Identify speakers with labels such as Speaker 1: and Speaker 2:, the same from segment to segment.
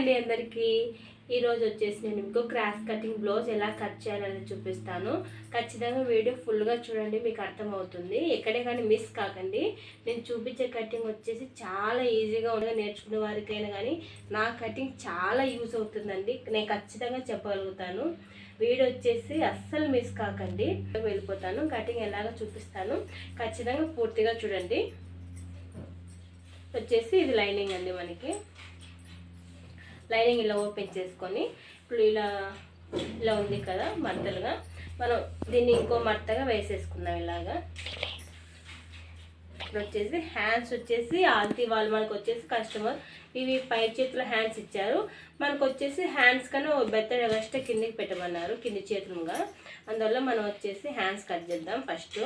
Speaker 1: అండి అందరికీ. ఈరోజు వచ్చేసి నేను మీకు క్రాస్ కటింగ్ బ్లౌజ్ ఎలా కట్ చేయాలని చూపిస్తాను. ఖచ్చితంగా వీడియో ఫుల్గా చూడండి మీకు అర్థమవుతుంది. ఎక్కడే కానీ మిస్ కాకండి. నేను చూపించే కటింగ్ వచ్చేసి చాలా ఈజీగా ఉండగా నేర్చుకునే వారికైనా కానీ నా కటింగ్ చాలా యూజ్ అవుతుందండి. నేను ఖచ్చితంగా చెప్పగలుగుతాను. వీడియో వచ్చేసి అస్సలు మిస్ కాకండి. వెళ్ళిపోతాను. కటింగ్ ఎలాగో చూపిస్తాను. ఖచ్చితంగా పూర్తిగా చూడండి. వచ్చేసి ఇది లైనింగ్ అండి మనకి. లైనింగ్ ఇలా ఓపెన్ చేసుకొని ఇప్పుడు ఇలా ఇలా ఉంది కదా మడతలుగా. మనం దీన్ని ఇంకో మడతగా వేసేసుకుందాం ఇలాగా. ఇప్పుడు వచ్చేసి హ్యాండ్స్ వచ్చేసి ఆల్తీ వాళ్ళు మనకు వచ్చేసి కస్టమర్. ఇవి పై చేతుల హ్యాండ్స్ ఇచ్చారు. మనకు వచ్చేసి హ్యాండ్స్ కన్నా బెత్తడి ఎగస్ట్రా కిందికి పెట్టమన్నారు కింది చేతులుగా. అందువల్ల మనం వచ్చేసి హ్యాండ్స్ కట్ చేద్దాం ఫస్ట్.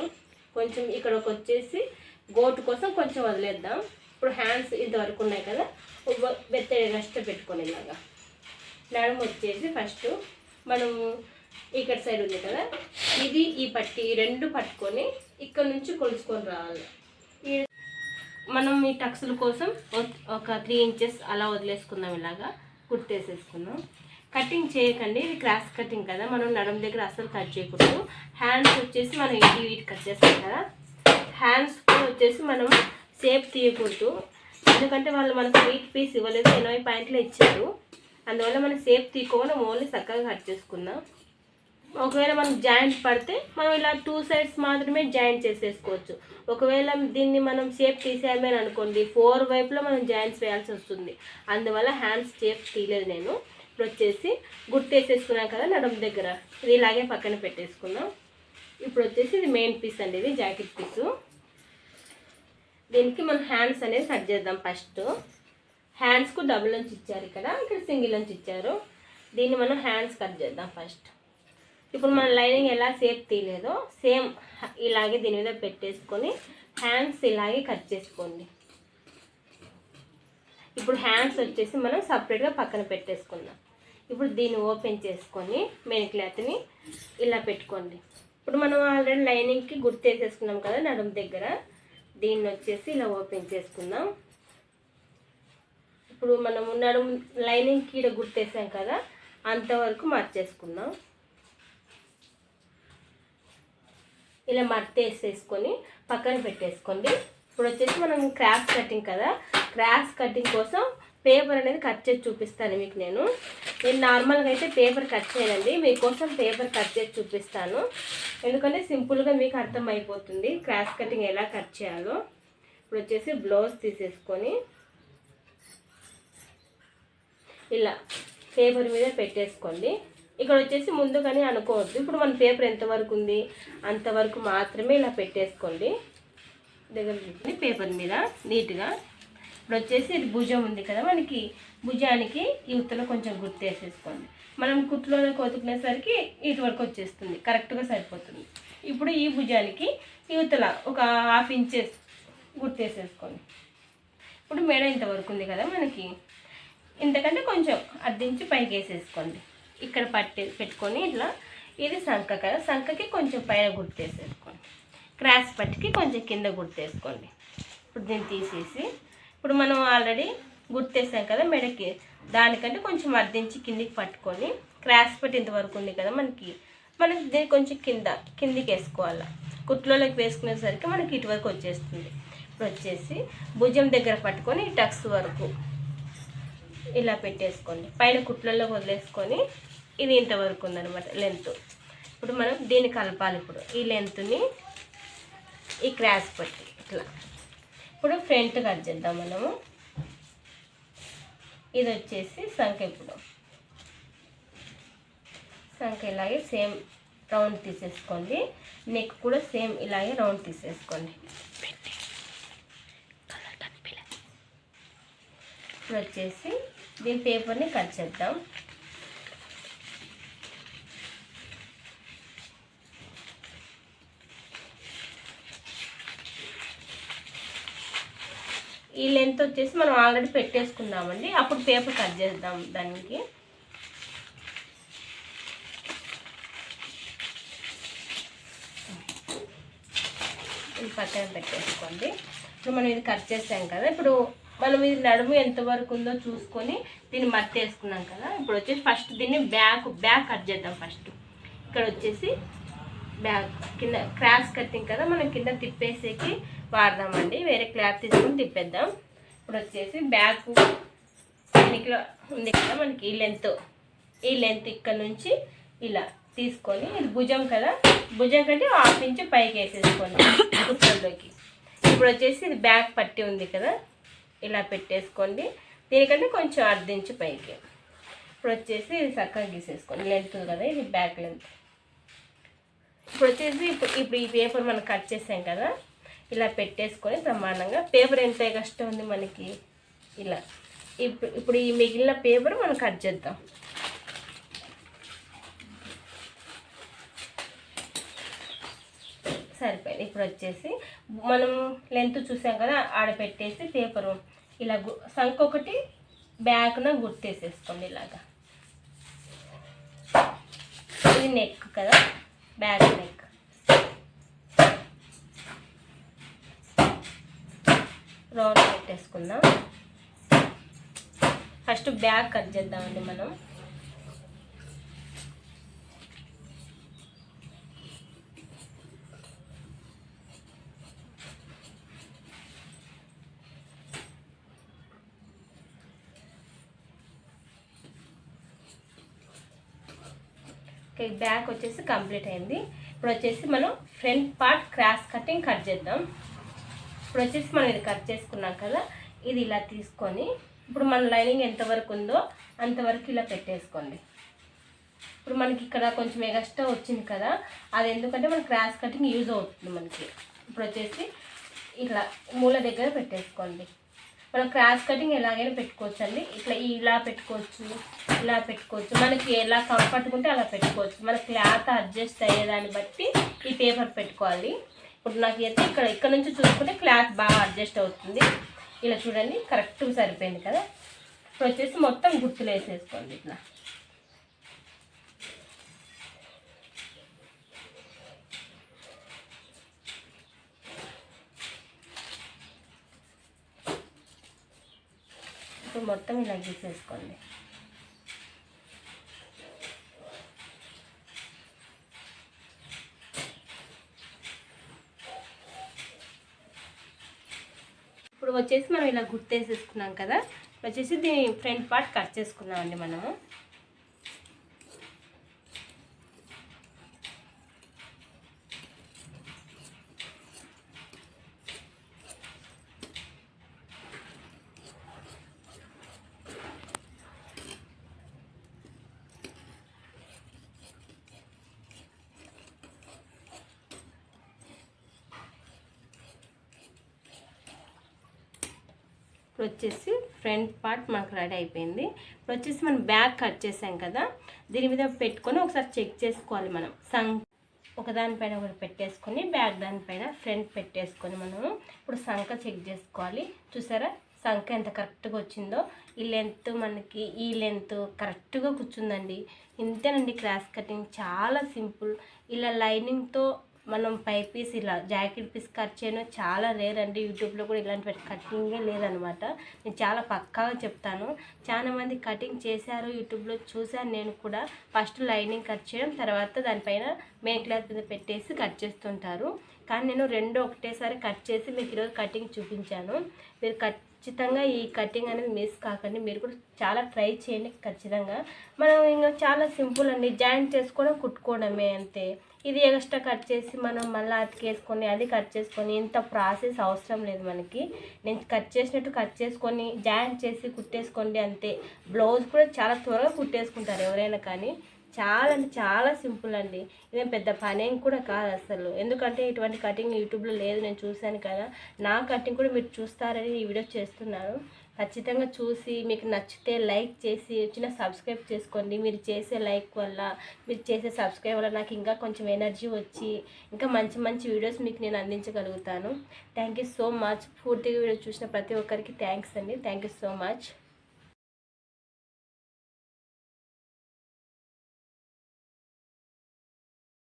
Speaker 1: కొంచెం ఇక్కడికి వచ్చేసి గోటు కోసం కొంచెం వదిలేద్దాం. ఇప్పుడు హ్యాండ్స్ ఇంతవరకు ఉన్నాయి కదా బెత్తడి రెస్ట్ పెట్టుకొని ఇలాగా నడుము వచ్చేసి ఫస్ట్ మనం ఇక్కడ సైడ్ ఉంది కదా ఇది ఈ పట్టి రెండు పట్టుకొని ఇక్కడ నుంచి కొలుచుకొని రావాలి. మనం ఈ టక్స్ల కోసం ఒక- త్రీ ఇంచెస్ అలా వదిలేసుకుందాం ఇలాగా కుర్తేసేసుకుందాం కటింగ్ చేయకండి ఇది క్రాస్ కటింగ్ కదా మనం నడుము దగ్గర అసలు కట్ చేయకూడదు. హ్యాండ్స్ వచ్చేసి మనం ఇటు ఇటు కట్ చేస్తాం కదా హ్యాండ్స్ వచ్చేసి మనం షేప్ తీయకూడదు. ఎందుకంటే వాళ్ళు మనకు ఎయిట్ పీస్ ఇవ్వలేదు ఎనభై పాయింట్లు ఇచ్చారు. అందువల్ల మనం షేప్ తీయకుండా ఓన్లీ చక్కగా కట్ చేసుకుందాం. ఒకవేళ మనం జాయింట్ పడితే మనం ఇలా టూ సైడ్స్ మాత్రమే జాయింట్ చేసేసుకోవచ్చు. ఒకవేళ దీన్ని మనం షేప్ తీసేయమే అనుకోండి ఫోర్ వైపులో మనం జాయింట్స్ వేయాల్సి వస్తుంది. అందువల్ల హ్యాండ్స్ షేప్ తీయలేదు నేను. ఇప్పుడు వచ్చేసి గుర్తేసేసుకున్నాం కదా నడుము దగ్గర. ఇది ఇలాగే పక్కన పెట్టేసుకుందాం. ఇప్పుడు వచ్చేసి ఇది మెయిన్ పీస్ అండి ఇది జాకెట్ పీసు. దీనికి మనం హ్యాండ్స్ అనేది కట్ చేద్దాం ఫస్ట్ హ్యాండ్స్కు డబుల్ నుంచి ఇచ్చారు ఇక్కడ. ఇక్కడ సింగిల్ నుంచి ఇచ్చారు. దీన్ని మనం హ్యాండ్స్ కట్ చేద్దాం ఫస్ట్ ఇప్పుడు మన లైనింగ్ ఎలా సేప్ తీయలేదో సేమ్ ఇలాగే దీని మీద పెట్టేసుకొని హ్యాండ్స్ ఇలాగే కట్ చేసుకోండి. ఇప్పుడు హ్యాండ్స్ వచ్చేసి మనం సపరేట్గా పక్కన పెట్టేసుకుందాం. ఇప్పుడు దీన్ని ఓపెన్ చేసుకొని మెయిన్ క్లాత్ని ఇలా పెట్టుకోండి. ఇప్పుడు మనం ఆల్రెడీ లైనింగ్కి గుర్తు వేసేసుకున్నాం కదా నడుము దగ్గర. దీన్ని వచ్చేసి ఇలా ఓపెన్ చేసుకుందాం. ఇప్పుడు మనం నడుము లైనింగ్ కీడ గుర్తేసాం కదా అంతవరకు మార్చేసుకుందాం. ఇలా మర్తేసేసుకొని పక్కన పెట్టేసుకోండి. ఇప్పుడు వచ్చేసి మనం క్రాఫ్ట్ కటింగ్ కదా క్రాఫ్ట్ కటింగ్ కోసం పేపర్ అనేది కట్ చేసి చూపిస్తాను మీకు నేను. నేను నార్మల్గా అయితే పేపర్ కట్ చేయనండి. మీకోసం పేపర్ కట్ చేసి చూపిస్తాను. ఎందుకంటే సింపుల్గా మీకు అర్థమైపోతుంది క్రాస్ కటింగ్ ఎలా కట్ చేయాలో. ఇప్పుడు వచ్చేసి బ్లౌజ్ తీసేసుకొని ఇలా పేపర్ మీద పెట్టేసుకోండి. ఇక్కడ వచ్చేసి ముందుగానే అనుకోవద్దు. ఇప్పుడు మన పేపర్ ఎంతవరకు ఉంది? అంతవరకు మాత్రమే ఇలా పెట్టేసుకోండి. దగ్గర పేపర్ మీద నీట్గా ఇప్పుడు వచ్చేసి ఇది భుజం ఉంది కదా మనకి భుజానికి యువతలో కొంచెం గుర్తు వేసేసుకోండి. మనం కుట్లోనే కోతుకునేసరికి ఇటు వరకు వచ్చేస్తుంది కరెక్ట్గా సరిపోతుంది. ఇప్పుడు ఈ భుజానికి యువతల ఒక హాఫ్ ఇంచెస్ గుర్తేసేసుకోండి ఇప్పుడు మెడ ఇంతవరకు ఉంది కదా మనకి ఇంతకంటే కొంచెం అద్దించి పైకి వేసేసుకోండి. ఇక్కడ పట్టే పెట్టుకొని ఇట్లా ఇది సంఖ కదా సంఖకి కొంచెం పైన గుర్తు వేసేసుకోండి. క్రాస్ పట్టికి కొంచెం కింద గుర్తేసుకోండి ఇప్పుడు దీన్ని తీసేసి ఇప్పుడు మనం ఆల్రెడీ గుర్తేసాం కదా మెడకి. దానికంటే కొంచెం అద్దించి కిందికి పట్టుకొని క్రాస్ పట్టి ఇంతవరకు ఉంది కదా మనకి. మనకి దీన్ని కొంచెం కింద కిందికి వేసుకోవాలి. కుట్లోకి వేసుకునేసరికి మనకి ఇటువరకు వచ్చేస్తుంది. ఇప్పుడు వచ్చేసి భుజం దగ్గర పట్టుకొని టక్స్ వరకు ఇలా పెట్టేసుకోండి. పైన కుట్లలో వదిలేసుకొని ఇది ఇంతవరకు ఉందన్నమాట లెంత్ ఇప్పుడు మనం దీన్ని కలపాలి ఇప్పుడు. ఈ లెంత్ని ఈ క్రాస్ పట్టి ఇట్లా. ఇప్పుడు ఫ్రంట్ కట్ చేద్దాం మనము. ఇది వచ్చేసి సంఖ్య ఇప్పుడు సంఖ ఇలాగే సేమ్ రౌండ్ తీసేసుకోండి. నెక్ కూడా సేమ్ ఇలాగే రౌండ్ తీసేసుకోండి. ఇప్పుడు వచ్చేసి దీని పేపర్ని కట్ చేద్దాం. ఈ లెంత్ వచ్చేసి మనం ఆల్రెడీ పెట్టేసుకుందామండి. అప్పుడు పేపర్ కట్ చేద్దాం దానికి. ఇది పక్కన పెట్టేసుకోండి. ఇప్పుడు మనం ఇది కట్ చేసాం కదా ఇప్పుడు మనం ఇది నడుము ఎంతవరకు ఉందో చూసుకొని దీన్ని మట్టి వేసుకున్నాం కదా ఇప్పుడు వచ్చేసి ఫస్ట్ దీన్ని బ్యాక్ బ్యాక్ కట్ చేద్దాం ఫస్ట్ ఇక్కడ వచ్చేసి బ్యాక్ కింద క్రాస్ కట్టింగ్ కదా మనం కింద తిప్పేసేకి వాడదామండి. వేరే క్లాత్ తీసుకొని తిప్పేద్దాం. ఇప్పుడు వచ్చేసి బ్యాక్ దీనికిలో ఉంది కదా మనకి ఈ లెంత్. ఈ లెంత్ ఇక్కడ నుంచి ఇలా తీసుకొని ఇది భుజం కదా. భుజం కంటే హాఫ్ ఇంచ్ పైకి వేసేసుకోండి కుక్కర్లోకి ఇప్పుడు వచ్చేసి ఇది బ్యాక్ పట్టి ఉంది కదా. ఇలా పెట్టేసుకోండి. దీనికంటే కొంచెం అర్ధించి పైకి. ఇప్పుడు వచ్చేసి ఇది చక్కగా గీసేసుకోండి. లెంత్ కదా ఇది బ్యాక్ లెంత్. ఇప్పుడు వచ్చేసి ఇప్పుడు ఇప్పుడు ఈ పేపర్ మనం కట్ చేసాం కదా. ఇలా పెట్టేసుకొని ప్రమాణంగా పేపర్ ఎంత కష్టం ఉంది మనకి. ఇలా. ఇప్పుడు ఇప్పుడు ఈ మిగిలిన పేపర్ మనం కట్ చేద్దాం. సరిపోయింది. ఇప్పుడు వచ్చేసి మనం లెంత్ చూసాం కదా ఆడ పెట్టేసి పేపరు. ఇలా గు సంఖ ఒకటి బ్యాక్న గుర్తేసేసుకోండి ఇలాగా. ఇది నెక్ కదా బ్యాక్ నెక్. రౌండ్ పెట్టేసుకుందాం. ఫస్ట్ బ్యాగ్ కట్ చేద్దామండి మనం. ఓకే బ్యాక్ వచ్చేసి కంప్లీట్ అయింది. ఇప్పుడు వచ్చేసి మనం front part cross cutting cut చేద్దాం. ఇప్పుడు వచ్చేసి మనం ఇది కట్ చేసుకున్నాం కదా ఇది ఇలా తీసుకొని ఇప్పుడు మన లైనింగ్ ఎంతవరకు ఉందో అంతవరకు ఇలా పెట్టేసుకోండి. ఇప్పుడు మనకి ఇక్కడ కొంచెం ఎగస్ట్రా వచ్చింది కదా అది ఎందుకంటే మన క్రాస్ కటింగ్ యూజ్ అవుతుంది మనకి. ఇప్పుడు వచ్చేసి ఇట్లా మూల దగ్గర పెట్టేసుకోండి. మనం క్రాస్ కటింగ్ ఎలాగైనా పెట్టుకోవచ్చు అండి ఇట్లా ఇలా పెట్టుకోవచ్చు ఇలా పెట్టుకోవచ్చు. మనకి ఎలా కంఫర్ట్గా ఉంటే అలా పెట్టుకోవచ్చు. మన క్లాత్ అడ్జస్ట్ అయ్యేదాన్ని బట్టి ఈ పేపర్ పెట్టుకోవాలి. ఇప్పుడు నాకు అయితే ఇక్కడ ఇక్కడ నుంచి చూసుకుంటే క్లాత్ బాగా అడ్జస్ట్ అవుతుంది. ఇలా చూడండి కరెక్ట్గా సరిపోయింది కదా. ఇప్పుడు వచ్చేసి మొత్తం గుర్తులు వేసేసుకోండి ఇట్లా. ఇప్పుడు మొత్తం ఇలా గీసేసుకోండి ఇప్పుడు వచ్చేసి మనం ఇలా గుర్తేసేసుకున్నాం కదా. వచ్చేసి దీని ఫ్రంట్ పార్ట్ కట్ చేసుకున్నామండి మనము. వచ్చేసి ఫ్రంట్ పార్ట్ మనకు రెడీ అయిపోయింది. ఇప్పుడు వచ్చేసి మనం బ్యాక్ కట్ చేసాం కదా దీని మీద పెట్టుకొని ఒకసారి చెక్ చేసుకోవాలి మనం. సం ఒకదానిపైన ఒకటి పెట్టేసుకొని బ్యాక్ దానిపైన ఫ్రంట్ పెట్టేసుకొని మనము ఇప్పుడు సంఖ చెక్ చేసుకోవాలి. చూసారా? సంఖ ఎంత కరెక్ట్గా వచ్చిందో. ఈ లెంత్ మనకి ఈ లెంత్ కరెక్ట్గా కూర్చుందండి. ఇంతేనండి క్రాస్ కటింగ్. చాలా సింపుల్. ఇలా లైనింగ్తో మనం పై పీస్ ఇలా జాకెట్ పీస్ కట్ చేయడం చాలా రేర్ అండి. యూట్యూబ్లో కూడా ఇలాంటి కటింగే లేదనమాట. నేను చాలా పక్కాగా చెప్తాను. చాలా మంది కటింగ్ చేశారు యూట్యూబ్లో చూశాను నేను కూడా. ఫస్ట్ లైనింగ్ కట్ చేయడం తర్వాత దానిపైన మెయిన్ క్లాత్ మీద పెట్టేసి కట్ చేస్తుంటారు. కానీ నేను రెండు ఒకటేసారి కట్ చేసి మీకు ఈరోజు కటింగ్ చూపించాను. మీరు ఖచ్చితంగా ఈ కటింగ్ అనేది మిస్ కాకండి. మీరు కూడా చాలా ట్రై చేయండి ఖచ్చితంగా. మనం ఇంకా చాలా సింపుల్ అండి. జాయింట్ చేసుకోవడం కుట్టుకోవడమే అంతే. ఇది ఎక్స్ట్రా కట్ చేసి మనం మళ్ళీ అతికేసుకొని అది కట్ చేసుకొని ఇంత ప్రాసెస్ అవసరం లేదు మనకి. నేను కట్ చేసినట్టు కట్ చేసుకొని జాయింట్ చేసి కుట్టేసుకోండి అంతే. బ్లౌజ్ కూడా చాలా త్వరగా కుట్టేసుకుంటారు ఎవరైనా కానీ. చాలా అంటే చాలా సింపుల్ అండి. ఇదేం పెద్ద పనేం కూడా కాదు అసలు. ఎందుకంటే ఇటువంటి కటింగ్ యూట్యూబ్లో లేదు నేను చూశాను కదా. నా కటింగ్ కూడా మీరు చూస్తారని ఈ వీడియో చేస్తున్నాను. ఖచ్చితంగా చూసి మీకు నచ్చితే లైక్ చేసి వచ్చిన సబ్స్క్రైబ్ చేసుకోండి. మీరు చేసే లైక్ వల్ల మీరు చేసే సబ్స్క్రైబ్ వల్ల నాకు ఇంకా కొంచెం ఎనర్జీ వచ్చి ఇంకా మంచి మంచి వీడియోస్ మీకు నేను అందించగలుగుతాను. థ్యాంక్ యూ సో మచ్ పూర్తిగా వీడియో చూసిన ప్రతి ఒక్కరికి థ్యాంక్స్ అండి. Thank you so much